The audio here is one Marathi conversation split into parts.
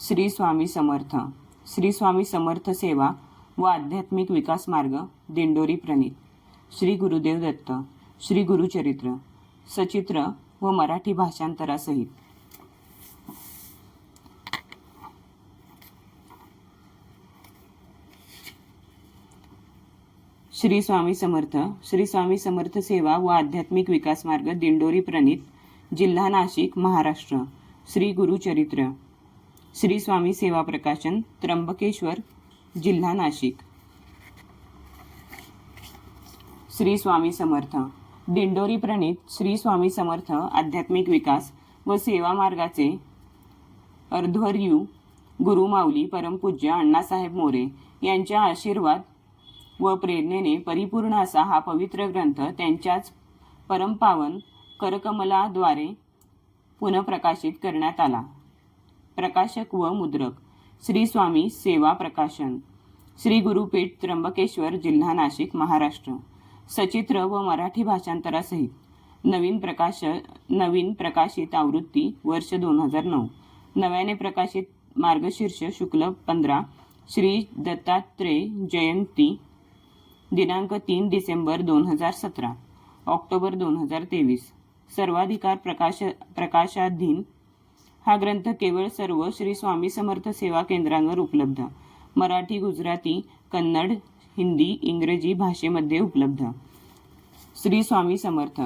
श्री स्वामी समर्थ. श्री स्वामी समर्थ सेवा व आध्यात्मिक विकास मार्ग दिंडोरी प्रणित. श्री गुरुदेव दत्त. श्री गुरुचरित्र. सचित्र व मराठी भाषांतरासहित. श्री स्वामी समर्थ. श्री स्वामी समर्थ सेवा व आध्यात्मिक विकास मार्ग दिंडोरी प्रणित जिल्हा नाशिक महाराष्ट्र. श्री गुरुचरित्र. श्री स्वामी सेवा प्रकाशन त्र्यंबकेश्वर जिल्हा नाशिक. श्री स्वामी समर्थ. दिंडोरी प्रणित श्री स्वामी समर्थ आध्यात्मिक विकास व सेवा मार्गाचे अर्ध्वर्यू गुरुमाऊली परमपूज्य अण्णासाहेब मोरे यांच्या आशीर्वाद व प्रेरणेने परिपूर्ण असा हा पवित्र ग्रंथ त्यांच्याच परमपावन करकमलाद्वारे पुनःप्रकाशित करण्यात आला. प्रकाशक व मुद्रक. श्री स्वामी सेवा प्रकाशन. श्री गुरुपीठ त्र्यंबकेश्वर जिल्हा नाशिक महाराष्ट्र. सचित्र व मराठी भाषांतरासहित नवीन प्रकाश नवीन प्रकाशित आवृत्ती वर्ष दोन हजार नऊ. नव्याने प्रकाशित मार्गशीर्ष शुक्ल पंधरा श्री दत्तात्रेय जयंती दिनांक तीन डिसेंबर दोन हजार सतरा. ऑक्टोबर दोन हजार तेवीस. सर्वाधिकार प्रकाश प्रकाशाधीन हा ग्रंथ केवळ सर्व श्री स्वामी समर्थ सेवा केंद्रांवर उपलब्ध. मराठी गुजराती कन्नड हिंदी इंग्रजी भाषेमध्ये उपलब्ध. श्री स्वामी समर्थ.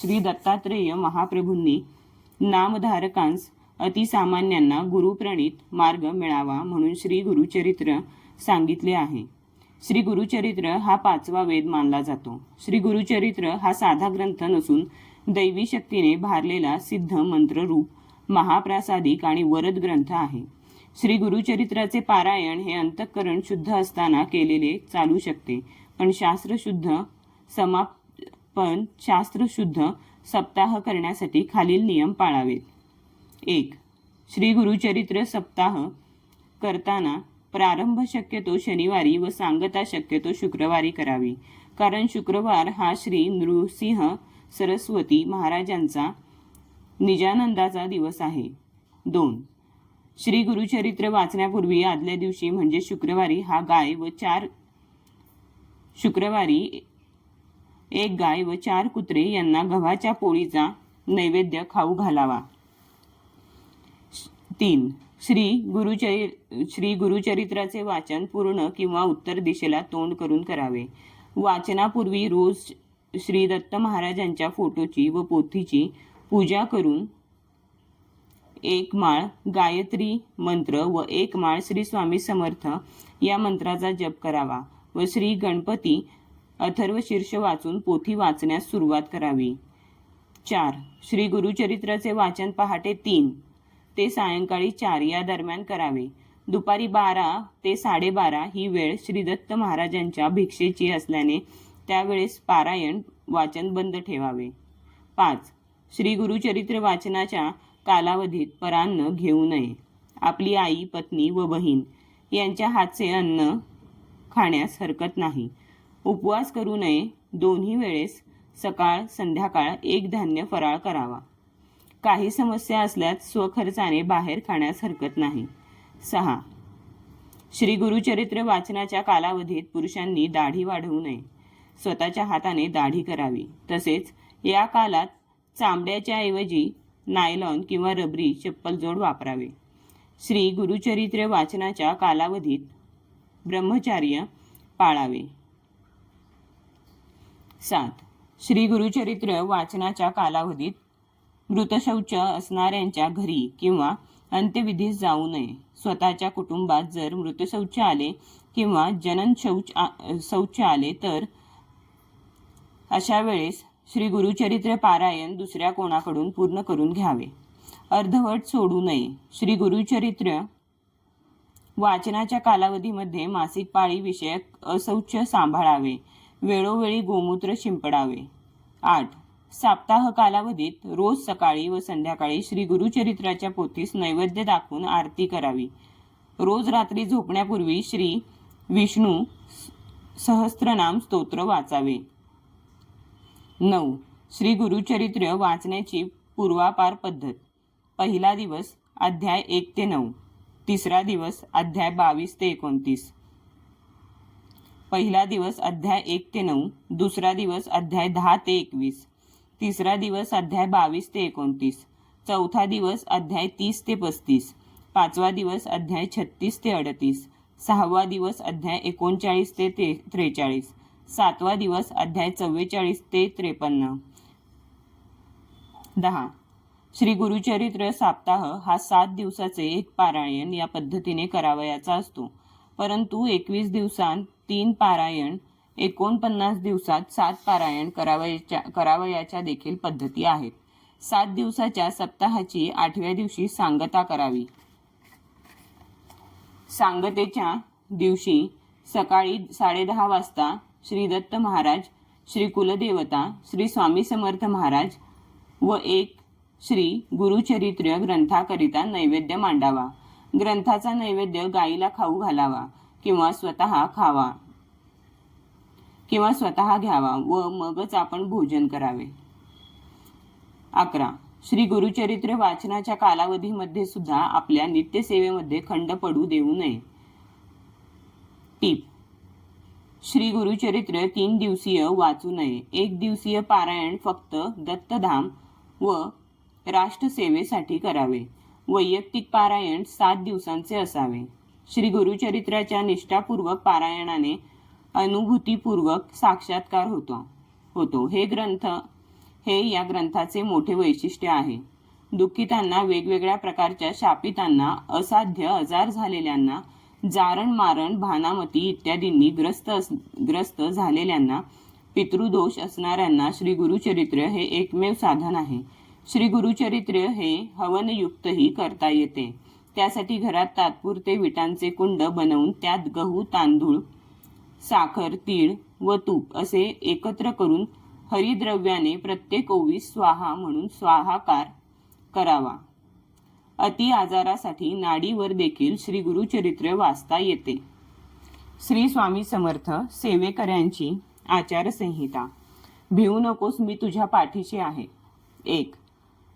श्री दत्तात्रेय महाप्रभूंनी नामधारकांस अतिसामान्यांना गुरुप्रणित मार्ग मिळावा म्हणून श्री गुरुचरित्र सांगितले आहे. श्री गुरुचरित्र हा पाचवा वेद मानला जातो. श्री गुरुचरित्र हा साधा ग्रंथ नसून दैवी शक्तीने भारलेला सिद्ध मंत्ररूप महाप्रासादिक आणि वरद ग्रंथ आहे. श्री गुरुचरित्राचे पारायण हे अंतःकरण शुद्ध असताना केलेले चालू शकते. पण शास्त्रशुद्ध समाप पण शास्त्रशुद्ध सप्ताह करण्यासाठी खालील नियम पाळावेत. एक श्री गुरुचरित्र सप्ताह करताना प्रारंभ शक्यतो शनिवारी व सांगता शक्यतो शुक्रवारी करावी. कारण शुक्रवार हा श्री नृसिंह सरस्वती महाराजांचा निजानंदाचा दिवस आहे. दोन. श्री गुरुचरित्र वाचण्यापूर्वी आदल्या दिवशी म्हणजे शुक्रवारी हा गाय व चार शुक्रवारी एक गाय व चार कुत्रे यांना गव्हाच्या पोळीचा नैवेद्य खाऊ घालावा. तीन. श्री गुरुचरि श्री गुरुचरित्राचे वाचन पूर्ण किंवा उत्तर दिशेला तोंड करून करावे. वाचनापूर्वी रोज श्री दत्त महाराजांच्या फोटोची व पोथीची पूजा करून एक माळ गायत्री मंत्र व एक माळ श्री स्वामी समर्थ या मंत्राचा जप करावा व श्री गणपती अथर्व शीर्ष वाचून पोथी वाचण्यास सुरुवात करावी. चार. श्री गुरुचरित्राचे वाचन पहाटे तीन ते सायंकाळी चार या दरम्यान करावे. दुपारी बारा ते साडेबारा ही वेळ श्री दत्त महाराजांच्या भिक्षेची असल्याने त्यावेळेस पारायण वाचन बंद ठेवावे. पाच. श्री गुरुचरित्र वाचनाच्या कालावधीत परान्न घेऊ नये. आपली आई पत्नी व बहीण यांच्या हातचे अन्न खाण्यास हरकत नाही. उपवास करू नये. दोन्ही वेळेस सकाळ संध्याकाळ एक धान्य फराळ करावा. काही समस्या असल्यास स्वखर्चाने बाहेर खाण्यास हरकत नाही. सहा. श्री गुरुचरित्र वाचनाच्या कालावधीत पुरुषांनी दाढी वाढवू नये. स्वतःच्या हाताने दाढी करावी. तसेच या कालात चांबड्याच्या ऐवजी नायलॉन किंवा रबरी चप्पलजोड वापरावे. श्री गुरुचरित्र वाचनाच्या कालावधीत ब्रह्मचार्य पाळावे. सात. श्री गुरुचरित्र वाचनाच्या कालावधीत मृतशौच असणाऱ्यांच्या घरी किंवा अंत्यविधीस जाऊ नये. स्वतःच्या कुटुंबात जर मृतशौच आले किंवा जनन शौच शौच आले तर अशा वेळेस श्री गुरुचरित्र पारायण दुसऱ्या कोणाकडून पूर्ण करून घ्यावे? अर्धवट सोडू नये. श्री गुरुचरित्र वाचनाच्या कालावधीमध्ये मासिक पाळी विषयक असौच सांभाळावे. वेळोवेळी गोमूत्र शिंपडावे. आठ. साप्ताह कालावधीत रोज सकाळी व संध्याकाळी श्री गुरुचरित्राच्या पोथीस नैवेद्य दाखवून आरती करावी. रोज रात्री झोपण्यापूर्वी श्री विष्णू सहस्त्रनाम स्तोत्र वाचावे. नऊ. श्री गुरुचरित्र वाचण्याची पूर्वापार पद्धत. पहिला दिवस अध्याय एक ते नऊ. तिसरा दिवस अध्याय बावीस ते एकोणतीस. पहिला दिवस अध्याय एक ते नऊ. दुसरा दिवस अध्याय दहा ते एकवीस. तिसरा दिवस अध्याय बावीस ते एकोणतीस. चौथा दिवस अध्याय तीस ते पस्तीस. पाचवा दिवस अध्याय छत्तीस ते अडतीस. सहावा दिवस अध्याय एकोणचाळीस ते ते त्रेचाळीस. सातवा दिवस अध्याय चव्वेचाळीस ते त्रेपन्न. दहा. श्री गुरुचरित्र साप्ताह हा सात दिवसाचे एक पारायण या पद्धतीने करावयाचा असतो. परंतु एकवीस दिवसांत तीन पारायण एकोणपन्नास दिवसात सात पारायण करावयाच्या करावयाच्या देखील पद्धती आहेत. सात दिवसाच्या सप्ताहाची आठव्या दिवशी सांगता करावी. सांगतेच्या दिवशी सकाळी साडेदहा वाजता श्री दत्त महाराज श्री कुलदेवता श्री स्वामी समर्थ महाराज व एक श्री गुरुचरित्र ग्रंथाकरिता नैवेद्य मांडावा. ग्रंथाचा नैवेद्य गाईला खाऊ घालावा किंवा स्वतः खावा किंवा स्वतः घ्यावा व मगच आपण भोजन करावे. अकरा. श्री गुरुचरित्र वाचनाच्या कालावधीमध्ये सुद्धा आपल्या नित्यसेवेमध्ये खंड पडू देऊ नये. टीप. श्री गुरुचरित्र तीन दिवसीय वाचू नये. एक दिवसीय पारायण फक्त दत्तधाम व राष्ट्रसेवेसाठी करावे. वैयक्तिक पारायण सात दिवसांचे असावे. श्री गुरुचरित्राच्या निष्ठापूर्वक पारायणाने अनुभूतीपूर्वक साक्षात्कार होतो होतो. हे ग्रंथ हे या ग्रंथाचे मोठे वैशिष्ट्य आहे. दुःखितांना वेगवेगळ्या प्रकारच्या शापितांना असाध्य आजार झालेल्यांना जारण मारण भानामती इत्यादींनी ग्रस्त अस ग्रस्त झालेल्यांना पितृदोष असणाऱ्यांना श्री गुरुचरित्र हे एकमेव साधन आहे. श्री गुरुचरित्र हे हवनयुक्तही करता येते. त्यासाठी घरात तात्पुरते विटांचे कुंड बनवून त्यात गहू तांदूळ साखर तीळ व तूप असे एकत्र करून हरिद्रव्याने प्रत्येक ओवी स्वाहा म्हणून स्वाहाकार करावा. अति आजारासाठी नाडीवर देखील श्री गुरुचरित्र वाचता येते. श्री स्वामी समर्थ सेवेकऱ्यांची आचारसंहिता. भिवू नकोस मी तुझ्या पाठीशी आहे. एक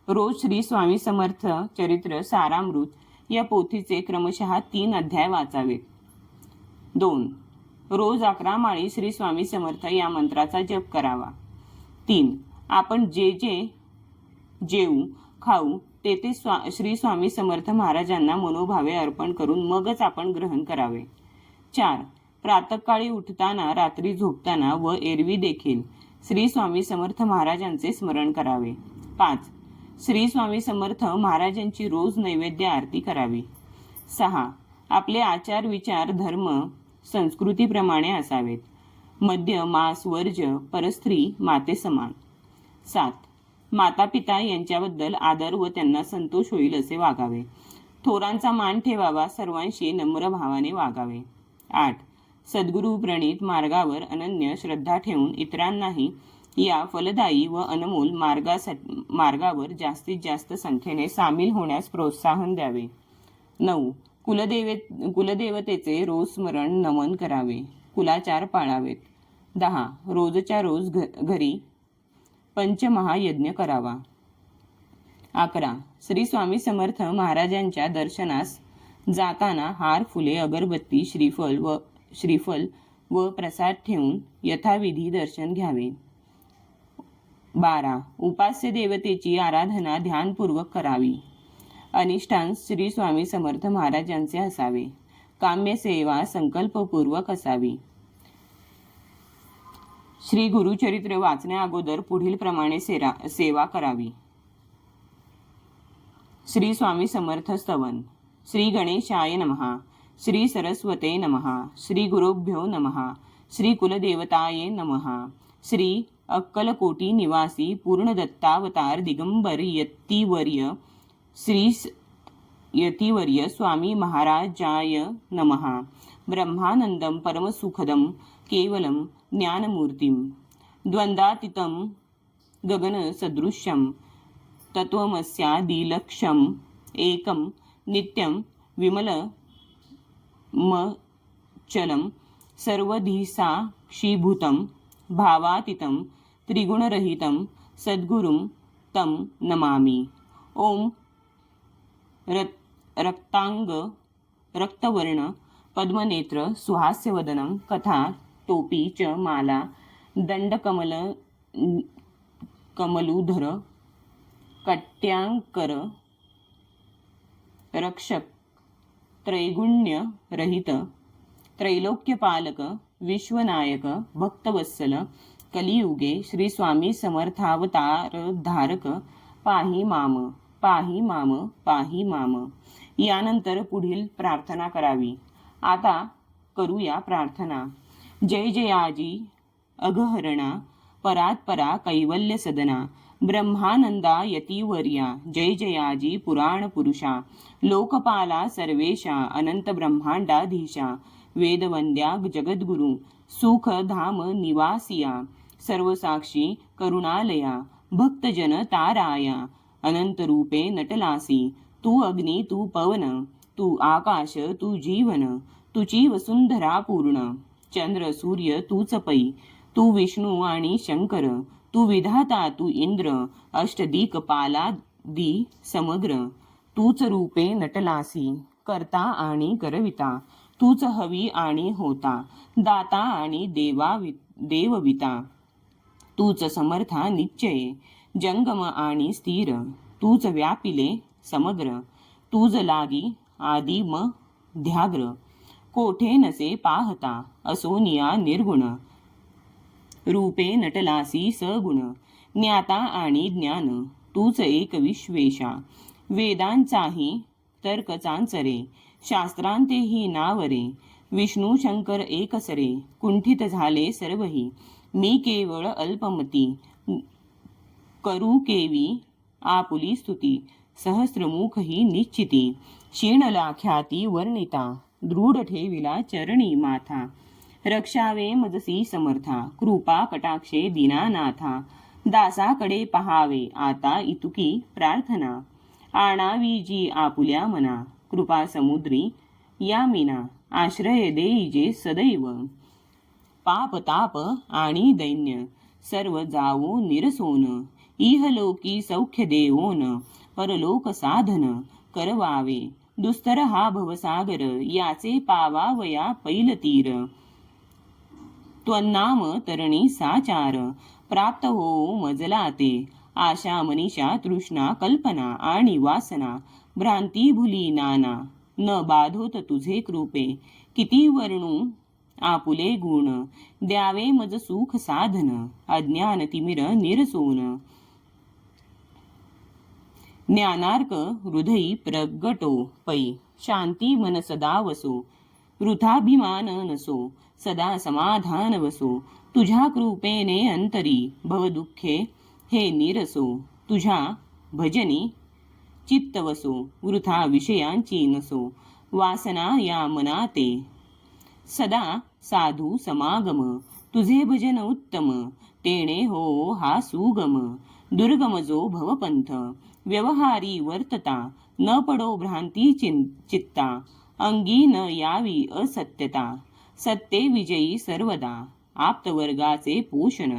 रोज श्री स्वामी समर्थ चरित्र सारामृत या पोथीचे क्रमशः तीन अध्याय वाचावेत दोन रोज अकरा माळी श्री स्वामी समर्थ या मंत्राचा जप करावा. तीन आपण जे जे जेऊ खाऊ तेथे स्वा श्री स्वामी समर्थ महाराजांना मनोभावे अर्पण करून मगच आपण ग्रहण करावे. चार. प्रातकाळी उठताना रात्री झोपताना व एरवी देखील श्री स्वामी समर्थ महाराजांचे स्मरण करावे. पाच. श्री स्वामी समर्थ महाराजांची रोज नैवेद्य आरती करावी. सहा. आपले आचार विचार धर्म संस्कृतीप्रमाणे असावेत. मद्य मांस वर्ज परस्त्री माते समान. सात. माता पिता यांच्याबद्दल आदर व त्यांना संतोष होईल असे वागावे. थोरांचा मान ठेवावा सर्वांशी नम्र भावाने वागावे. आठ. सद्गुरू प्रणित मार्गावर अनन्य श्रद्धा ठेवून इतरांनाही या फलदायी व अनमोल मार्गासाठी मार्गावर जास्तीत जास्त संख्येने सामील होण्यास प्रोत्साहन द्यावे. नऊ. कुलदेवे कुलदेवतेचे रोज स्मरण नमन करावे. कुलाचार पाळावेत. दहा. रोजच्या रोज घ घरी पंचमहायज्ञ करावा. अकरा. श्री स्वामी समर्थ महाराजांच्या दर्शनास जाताना हार फुले अगरबत्ती श्रीफल व श्रीफल व प्रसाद ठेवून यथाविधी दर्शन घ्यावे. बारा. उपास्य देवतेची आराधना ध्यानपूर्वक करावी. अनिष्ठांस श्री स्वामी समर्थ महाराजांचे असावे. काम्य सेवा संकल्पपूर्वक असावी. श्री गुरुचरित्र वाचण्या अगोदर पुढील प्रमाणे सेरा सेवा करावी. श्री स्वामी समर्थ स्तवन. श्री गणेशाय नमः श्री सरस्वते नमः श्री गुरुभ्यो नमः श्री कुलदेवताये नमः श्री अक्कलकोटी निवासी पूर्णदत्तावतार दिगंबर यत्तीवर्य श्री स- यतिवर्य स्वामी महाराजाय नमः ब्रह्मानंदम परमसुखदं केवलं ज्ञानमूर्तिं द्वन्द्वातीतं गगनसदृशं तत्त्वमस्यादिलक्ष्यम् एकं नित्यं विमलमचलं सर्वधिसाक्षीभूतं भावातीतं त्रिगुणरहितं सद्गुरुं तं नमामि। ॐ रत् रक्तांग रक्तवर्ण पद्मनेत्र सुहास्यवदनं कथा टोपी च माला दंडकमल कमलूधर कट्यांकर रक्षक त्रैगुण्य रहित त्रैलोक्यपालक विश्वनायक भक्तवत्सल कलियुगे श्री स्वामी समर्थावतार धारक पाही माम पाही माम पाही माम. यानंतर पुढील प्रार्थना करावी. आता करूया प्रार्थना. जय जयाजी अघहरणा परात परा कैवल्य सदना ब्रह्मानंदा यतीवर्या जय जयाजी पुराण पुरुषा लोकपाला सर्वेशा अनंत ब्रह्मांडाधीशा वेदवंद्या जगद्गुरु सुख धाम निवासिया सर्वसाक्षी करुणालया भक्तजन ताराया अनंत रूपे नटलासी तू अग्नी तू पवन तू आकाश तू जीवन तुची वसुंधरा पूर्ण. चंद्र सूर्य तूच पै तू विष्णू आणि शंकर तू विधाता तू इंद्र अष्टदिक पालादी समग्र तूच रूपे नटलासी करता आणि करविता तूच हवी आणि होता दाता आणि देवा देवविता तूच समर्था निश्चये जंगम आणि स्थिर तूच व्यापिले समग्र तूज लागी आदिम ध्याग्र कोठे नसे पाहता? असोनिया निर्गुण. रूपे नटलासी सगुण. ज्ञाता आणि ज्ञान. तूच एक विश्वेशा. वेदांचाही तर्कचांचरे. शास्त्रांतेही नावरे. विष्णू शंकर एकसरे. कुंठित झाले सर्वही. मी केवळ अल्पमती. करू केवी आपुली स्तुती. सहस्रमुख ही निश्चिती. क्षीणला ख्याती वर्णिता. दृढ ठेविला चरणी माथा. रक्षावे मजसी समर्था कृपा कटाक्षे दीनानाथा दासाकडे पहावे आता इतुकी प्रार्थना. आणावी जी आपुल्या मना कृपा समुद्री या मीना. आश्रय देईजे सदैव. पाप ताप आणि दैन्य सर्व जावो निरसोन. इहलोकी सौख्य देवोन परलोक साधन करवावे. दुस्तर हा भवसागर याचे पावावया पैलतीर त्वन्नाम तरणी साचार प्राप्त हो मजला ते आशा मनीषा तृष्णा कल्पना आणि वासना भ्रांती भुली नाना. न बाधोत तुझे कृपे किती वर्णू आपुले गुण. द्यावे मज सुख साधन अज्ञान तिमिर निरसोन. ज्ञानार्क हृदयी प्रगटो पै शांती मन सदा वसो वृथाभिमान नसो सदा समाधान वसो तुझ्या कृपेने अंतरी भवदुःखे हे निरसो तुझ्या भजनी चित्त वसो वृथा विषयांची नसो वासना या मनाते सदा साधू समागम तुझे भजन उत्तम तेणे हो हा सुगम दुर्गम जो भवपंथ व्यवहारी वर्तता न पडो भ्रांती चिं चित्ता अंगी न यावी असत्यता. सत्ते विजयी सर्वदा आप्तवर्गाचे पोषण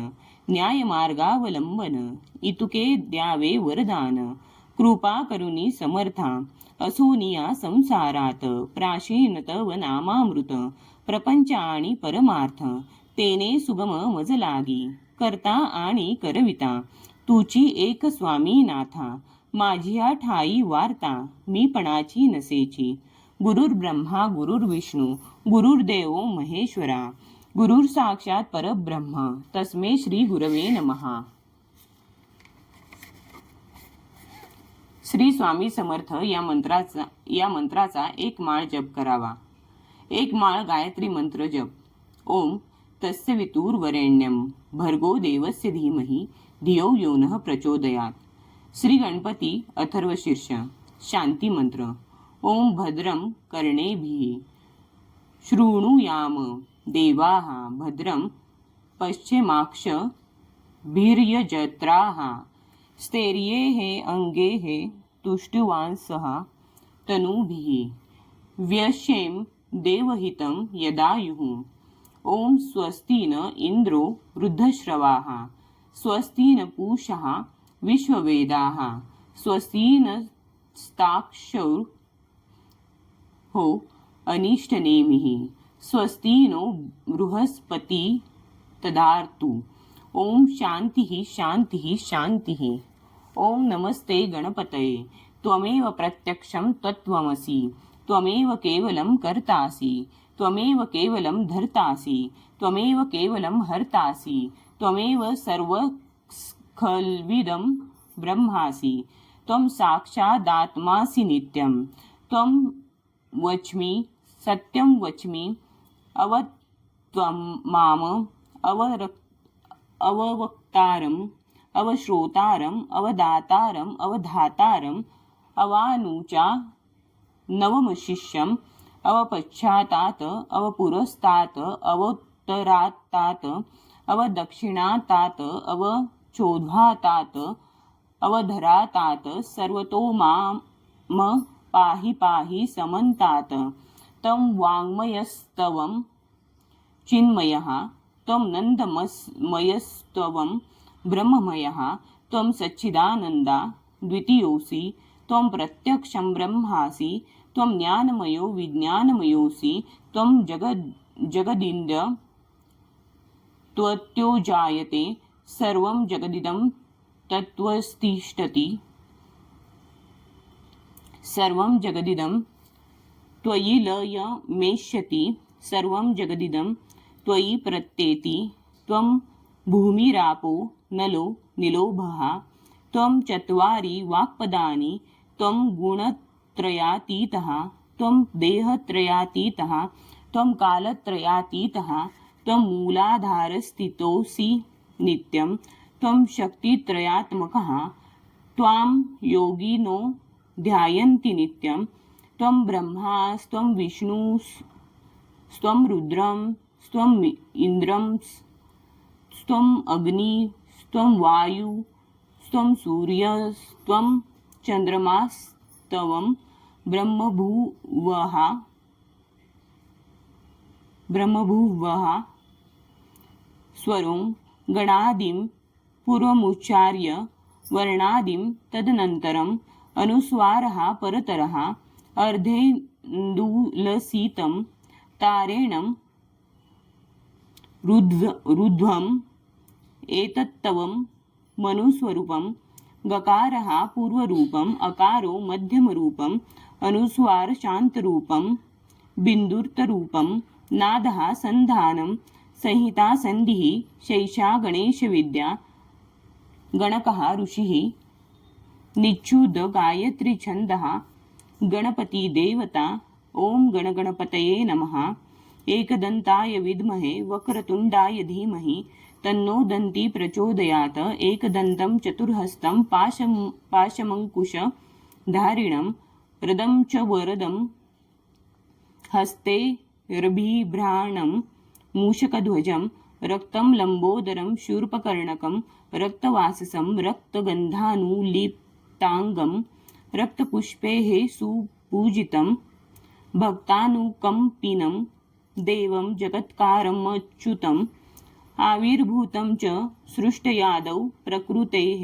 न्यायमार्गावलंबन इतुके द्यावे वरदान. कृपा करुणी समर्था असोनिया संसारात प्राशीन तव नामामृत प्रपंच आणि परमार्थ तेने सुगम मज लागी करता आणि करविता तुची एक स्वामी नाथा माझी ठाई वार्ता मी पणाची नसेची. गुरुर ब्रह्मा गुरुर विष्णू गुरुर्देव महेश्वरा गुरुर साक्षात परब्रह्मा तस्मे श्री गुरवे नमहा श्री स्वामी समर्थ या मंत्राचा या मंत्राचा एक माळ जप करावा. एक माळ गायत्री मंत्र जप. ओम तस्य वितुर्वरेण्यम भर्गो देवस्य धीमही धियो यो नः प्रचोदयात। श्री गणपती अथर्व शीर्ष शांती मंत्र ओम भद्रम कर्णेभिः शृणुयाम देवाः भद्रं पश्चिमाक्ष भीर्यजत्राः। अंगे अङ्गेः तुष्टुवांसः तनुभिः व्यश्येम देवहितं यदायुः। ॐ स्वस्ति न इन्द्रो वृद्धश्रवाः स्वस्ति न पूषः विश्ववेदाः। स्वस्ति न स्ताक्षौ हो अनिष्टनेमिः स्वस्ति नो बृहस्पती तदार्तु। ओम शांती शांती शांती ओम नमस्ते गणपतये। त्वमेव प्रत्यक्षं तत्त्वमसि। त्वमेव केवलं कर्तासि। त्वमेव केवलं धर्तासि त्वमेव केवलं हर्तासि त्वमेव सर्वखल्विदं ब्रह्मासि त्वं साक्षादात्मासि नित्यं त्वं वच्मि सत्यं वच्मि अव त्वं माम अवरक् अववक्तारम् अवश्रोतारम् अवदातारम् अवधातारम् अवानुचा नवमशिष्यम् अवपश्चातात् अवपुरस्तात अवोत्तरातात अवदक्षिणातात अवचोद्भातात् अवधरातात् सर्वतो माम पाहि पाहि समन्तात्। तं वाङ्मयस्तवं चिन्मयः त्वं नन्दमयस्त्वं ब्रह्ममयः त्वं सच्चिदानन्दा द्वितीयोऽसि त्वं प्रत्यक्षं ब्रह्मासि त्वं ज्ञानमयो विज्ञानमयोऽसि त्वं जगद् जगदिन्द्र त्वत्यो जायते सर्वं जगदिदं तत्त्वस्तिष्ठति सर्वं जगदिदं त्वयि लयमेष्यति सर्वं जगदिदं त्वयि प्रत्येति त्वं भूमिरापो नलो निलोभः त्वं चत्वारि वाक्पदानि त्वं त्रयातीतः त्वं देहत्रयातीतः त्वं कालत्रयातीतः त्वं मूलाधारस्थितोऽसि नित्यं त्वं शक्तित्रयात्मकः त्वां योगिनो ध्यायन्ति नित्यं त्वं ब्रह्मास्त्वं विष्णुस्त्वं रुद्रं स्त्वम् इन्द्रं स्त्वम् अग्नि स्त्वं वायु स्त्वं सूर्यस्त्वं चन्द्रमास्तवं ब्रह्मभुवः ब्रह्मभुवः स्वरों गणादिं पूर्वमुच्चार्य वर्णादिं तदनन्तरम् अनुस्वारः परतरः अर्धेन्दुलसितं तारेणं रुध्व रुध्वम् एतत्तवं मनुस्वरूपं गकारः पूर्वरूपम् अकारो मध्यमरूपं अनुस्वार शान्तरूपं बिन्दुर्तरूपं नादः सन्धानं संहिता शैशा शैषा गणेशविद्या गणकः ऋषिः निच्छूद गायत्री गणपतिदेवता गणपती देवता ॐ गणगणपतये नमः एकदन्ताय विद्महे वक्रतुण्डाय धीमहि तन्नो दन्ती प्रचोदयात् एकदन्तं चतुर्हस्तं पाशं पाशमङ्कुशधारिणं रदम च वरदं हस्ते रभिभ्राणं मूषकध्वजं रक्तं लम्बोदरं शूर्पकर्णकं रक्तवाससं रक्तगन्धानुलिप्ताङ्गं रक्तपुष्पैः सुपूजितं भक्तानुकम्पिनं देवं जगत्कारमच्युतम् आविर्भूतं च सृष्टयादौ प्रकृतेः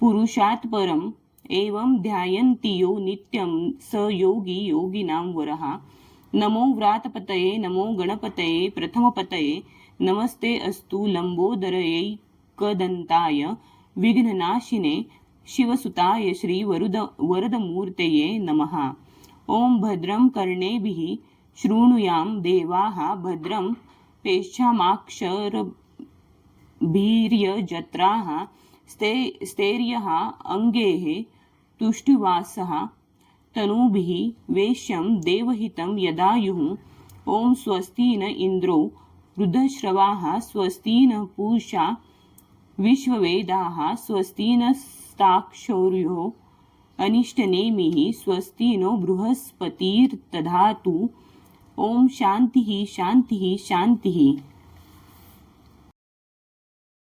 पुरुषात् परम् एवं ध्यायन्ति यो नित्यं स योगी योगिनां वरः। नमो व्रातपतये नमो गणपतये प्रथमपतये नमस्ते अस्तु लम्बोदरयैकदन्ताय विघ्ननाशिने शिवसुताय श्रीवरुद वरदमूर्तये नमः। ॐ भद्रं कर्णेभिः शृणुयां देवाः भद्रं पेच्छामाक्षरभीर्यजत्राः स्ते स्थैर्यः अङ्गेः तुष्टिवासः तनूभिः वेश्यं देवहितं यदायुः। ॐ स्वस्ति न इन्द्रो रुद्रश्रवाः स्वस्ति न पूषा विश्ववेदाः स्वस्ति नस्ताक्षौर्यो अनिष्टनेमिः स्वस्ति नो बृहस्पतिर्तधातु ॐ शान्तिः शान्तिः शान्तिः।